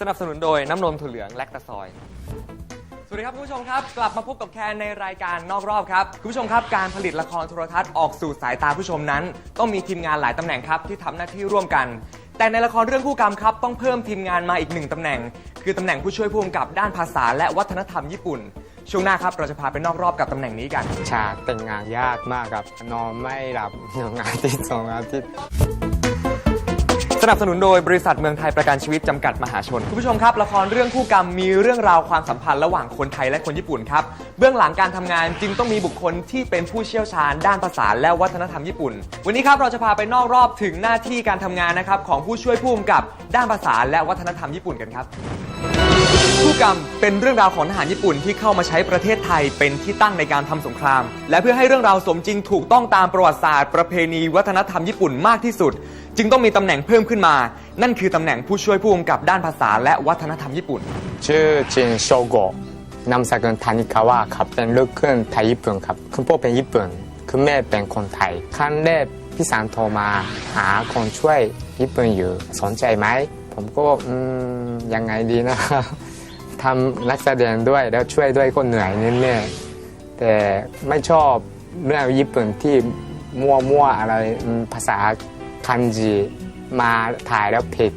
สนับสนุนโดยน้ำนมถั่วเหลืองแลคตาซอย สวัสดีครับคุณผู้ชมครับกลับมาพบกับแคนในรายการนอกรอบครับคุณผู้ชมครับการผลิตละครโทรทัศน์ออกสู่สายตาผู้ชมนั้น ต้องมีทีมงานหลายตำแหน่งครับที่ทำหน้าที่ร่วมกัน แต่ในละครเรื่องคู่กรรมครับต้องเพิ่มทีมงานมาอีกหนึ่งตำแหน่ง คือตำแหน่งผู้ช่วยผู้กำกับด้านภาษาและวัฒนธรรมญี่ปุ่น ช่วงหน้าครับเราจะพาไปนอกรอบกับตำแหน่งนี้กัน ฉากแต่งงานยากมากครับ นอนไม่หลับหนึ่งอาทิตย์สองอาทิตย์ สนับสนุนโดยบริษัทเมืองไทยประกันชีวิตจำกัดมหาชน คุณผู้ชมครับ ละครเรื่องคู่กรรมมีเรื่องราวความสัมพันธ์ระหว่างคนไทยและคนญี่ปุ่นครับ เบื้องหลังการทำงานจึงต้องมีบุคคลที่เป็นผู้เชี่ยวชาญด้านภาษาและวัฒนธรรมญี่ปุ่น วันนี้ครับเราจะพาไปนอกรอบถึงหน้าที่การทำงานนะครับของผู้ช่วยผู้กำกับด้านภาษาและวัฒนธรรมญี่ปุ่นกันครับ คู่กรรมเป็นเรื่องราวของทหารญี่ปุ่นที่เข้ามาใช้ประเทศไทยเป็นที่ตั้งในการทำสงคราม และเพื่อให้เรื่องราวสมจริงถูกต้องตามประวัติศาสตร์ ประเพณีวัฒนธรรมญี่ปุ่นมากที่สุด จึงต้องมีตำแหน่งเพิ่มขึ้นมา นั่นคือตำแหน่งผู้ช่วยผู้กำกับด้านภาษาและวัฒนธรรมญี่ปุ่น ชื่อจินโชโกะนามสกุลทานิกาวะครับเป็นลูกครึ่งไทยญี่ปุ่นครับคุณพ่อเป็นญี่ปุ่นคุณแม่เป็นคนไทยครั้งแรกพี่สารโทรมาหาคนช่วยญี่ปุ่นอยู่สนใจไหมผมก็อืมยังไงดีนะ ทำนักแสดงด้วยแล้วช่วยด้วยก็เหนื่อยนิดนึงแต่ไม่ชอบเรื่องญี่ปุ่นที่มั่วๆอะไรภาษาคันจิมาถ่ายแล้วผิด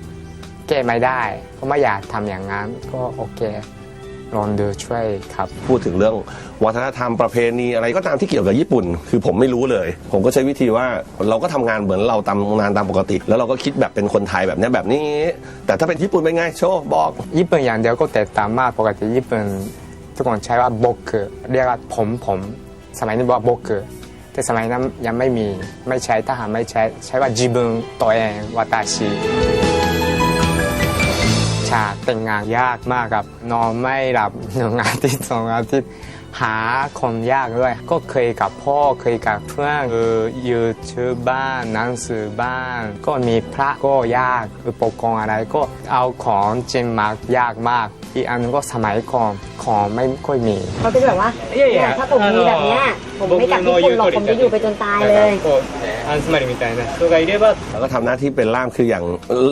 แก้ไม่ได้ ก็ไม่อยากทำอย่างนั้นก็โอเค ลองดูช่วยครับ พูดถึงเรื่องวัฒนธรรมประเพณีอะไรก็ตามที่เกี่ยวกับญี่ปุ่น คือผมไม่รู้เลย ผมก็ใช้วิธีว่าเราก็ทำงานเหมือนเราทำงานตามปกติ แล้วเราก็คิดแบบเป็นคนไทยแบบเนี้ยแบบนี้ แต่ถ้าเป็นญี่ปุ่นเป็นไงโชว์บอก ญี่ปุ่นอย่างเดียวก็แตกต่างมากปกติญี่ปุ่นทุกคนใช้ว่าโบกเรียกว่าผมผมสมัยนี้บอกโบกแต่สมัยนั้นยังไม่มีไม่ใช้ทหารไม่ใช้ใช้ว่าจิบุนตัวเองวาตาชิ ฉากแต่งงานยากมากครับนอนไม่หลับหนึ่งอาทิตย์สองอาทิตย์หาคนยากด้วย ก็เคยกับพ่อเคยกับเพื่อนเออยูทูบบ้านหนังสือบ้าน ก็มีพระก็ยากอุปกรณ์อะไรก็เอาของจริงมายากมาก อีกอันนึงก็สมัยก่อนของไม่ค่อยมีเขาจะแบบว่าเนี่ยถ้าผมมีแบบเนี้ยผมไม่กลับญี่ปุ่นหรอกผมจะอยู่ไปจนตายเลย อันสมัยみたいな人がいれば แล้วก็ทำหน้าที่เป็นล่ามคืออย่าง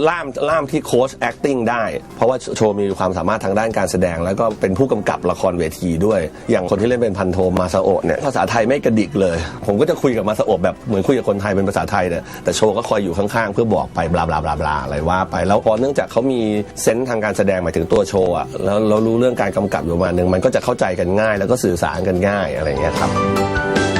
ล่ามล่ามที่โค้ช acting ได้ เพราะว่าโชว์มีความสามารถทางด้านการแสดง แล้วก็เป็นผู้กำกับละครเวทีด้วย อย่างคนที่เล่นเป็นพันโทมาซาโอะเนี่ยภาษาไทยไม่กระดิกเลย ผมก็จะคุยกับมาซาโอะแบบเหมือนคุยกับคนไทยเป็นภาษาไทยเนี่ยแต่โชว์ก็คอยอยู่ข้างๆ เพื่อบอกไปบลาบลาบลาบลาอะไรว่าไปแล้วพอเนื่องจากเขามีเซนส์ทางการแสดงหมายถึงตัวโชว์อะแล้วเรารู้เรื่องการกำกับอยู่ประมาณนึงมันก็จะเข้าใจกันง่าย แล้วก็สื่อสารกันง่ายอะไรอย่างเงี้ยครับ จ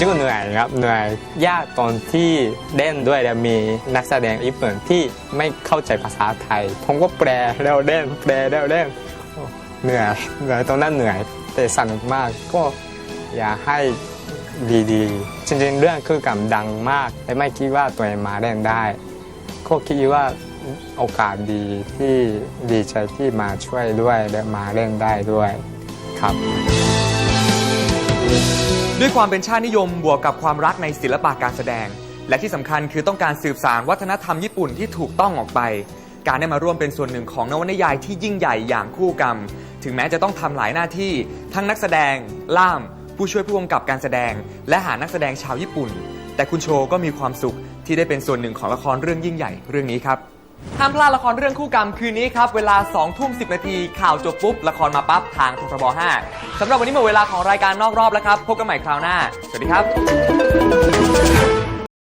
ริงๆก็เหนื่อยครับเหนื่อยยากตอนที่เล่นด้วยแล้วมีนักแสดงญี่ปุ่นที่ไม่เข้าใจภาษาไทย ผมก็แปลแล้วเล่นแปลแล้วเล่นเหนื่อยเหนื่อยตอนนั้นเหนื่อยแต่สนุกมากก็อยากให้ดีๆจริงๆเรื่องคือกำดังมากแต่ไม่คิดว่าตัวเองมาเล่นได้ก็คิดว่าโอกาสดีที่ดีใจที่มาช่วยด้วยและมาเล่นได้ด้วยครับ ด้วยความเป็นชาตินิยมบวกกับความรักในศิลปะการแสดง และที่สำคัญคือต้องการสืบสานวัฒนธรรมญี่ปุ่นที่ถูกต้องออกไป การได้มาร่วมเป็นส่วนหนึ่งของนวนิยายที่ยิ่งใหญ่อย่างคู่กรรม ถึงแม้จะต้องทำหลายหน้าที่ ทั้งนักแสดง ล่าม ผู้ช่วยผู้กำกับการแสดง และหานักแสดงชาวญี่ปุ่น แต่คุณโชก็มีความสุขที่ได้เป็นส่วนหนึ่งของละครเรื่องยิ่งใหญ่เรื่องนี้ครับ ห้ามพลาดละครเรื่องคู่กรรมคืนนี้ครับ เวลา 2 ทุ่ม 10 นาที ข่าวจบปุ๊บ ละครมาปั๊บ ทางททบ 5สำหรับวันนี้หมดเวลาของรายการนอกรอบแล้วครับ พบกันใหม่คราวหน้า สวัสดีครับ